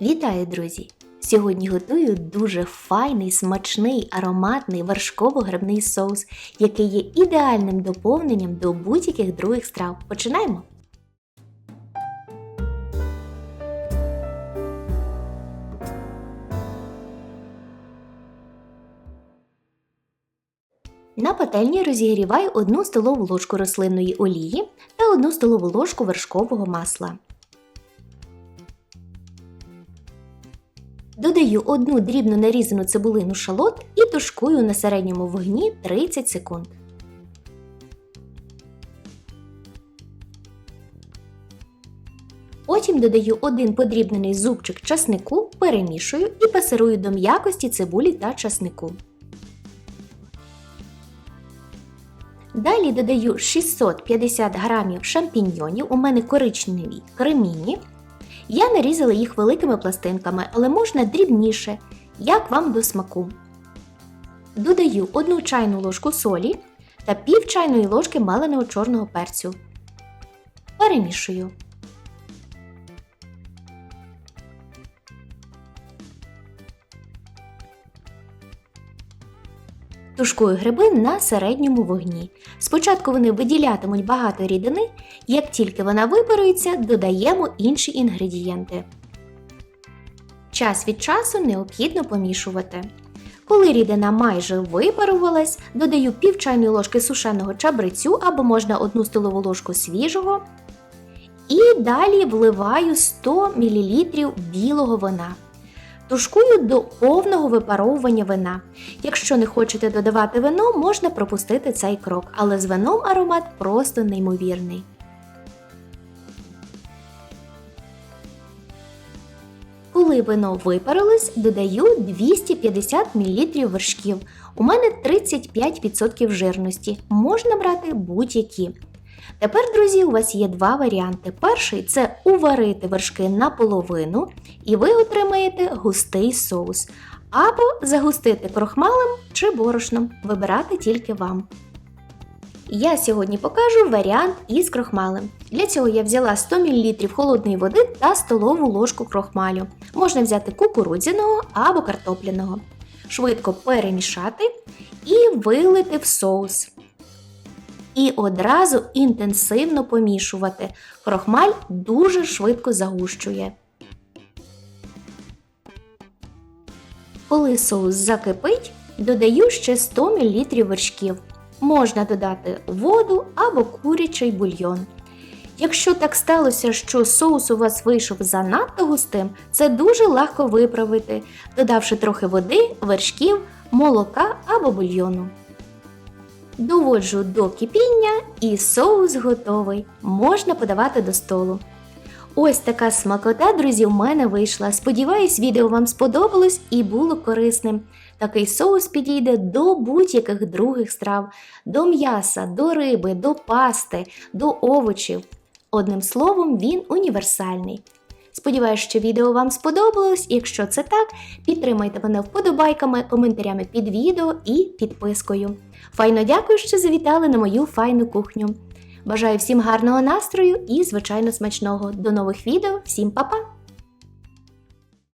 Вітаю, друзі! Сьогодні готую дуже файний, смачний, ароматний вершково-грибний соус, який є ідеальним доповненням до будь-яких других страв. Починаємо! На пательні розігріваю 1 столову ложку рослинної олії та 1 столову ложку вершкового масла. Додаю одну дрібно нарізану цибулину шалот і тушкую на середньому вогні 30 секунд. Потім додаю один подрібнений зубчик часнику, перемішую і пасирую до м'якості цибулі та часнику. Далі додаю 650 г шампіньйонів, у мене коричневі кремінні. Я нарізала їх великими пластинками, але можна дрібніше, як вам до смаку. Додаю 1 чайну ложку солі та пів чайної ложки маленого чорного перцю. Перемішую. Тушкую гриби на середньому вогні. Спочатку вони виділятимуть багато рідини, як тільки вона випарується, додаємо інші інгредієнти. Час від часу необхідно помішувати. Коли рідина майже випарувалась, додаю пів чайної ложки сушеного чабрецю або можна 1 столову ложку свіжого. І далі вливаю 100 мл білого вина. Тушкую до повного випаровування вина. Якщо не хочете додавати вино, можна пропустити цей крок, але з вином аромат просто неймовірний. Коли вино випарилось, додаю 250 мл вершків. У мене 35% жирності. Можна брати будь-які. Тепер, друзі, у вас є два варіанти. Перший це уварити вершки наполовину, і ви отримаєте густий соус. Або загустити крохмалем чи борошном. Вибирати тільки вам. Я сьогодні покажу варіант із крохмалем. Для цього я взяла 100 мл холодної води та столову ложку крохмалю. Можна взяти кукурудзяного або картопляного. Швидко перемішати і вилити в соус. І одразу інтенсивно помішувати. Крохмаль дуже швидко загущує. Коли соус закипить, додаю ще 100 мл вершків. Можна додати воду або курячий бульйон. Якщо так сталося, що соус у вас вийшов занадто густим, це дуже легко виправити, додавши трохи води, вершків, молока або бульйону. Доводжу до кипіння і соус готовий. Можна подавати до столу. Ось така смакота, друзі, у мене вийшла. Сподіваюсь, відео вам сподобалось і було корисним. Такий соус підійде до будь-яких других страв, до м'яса, до риби, до пасти, до овочів. Одним словом, він універсальний. Сподіваюсь, що відео вам сподобалось. Якщо це так, підтримайте мене вподобайками, коментарями під відео і підпискою. Файно дякую, що завітали на мою файну кухню. Бажаю всім гарного настрою і, звичайно, смачного. До нових відео, всім па-па!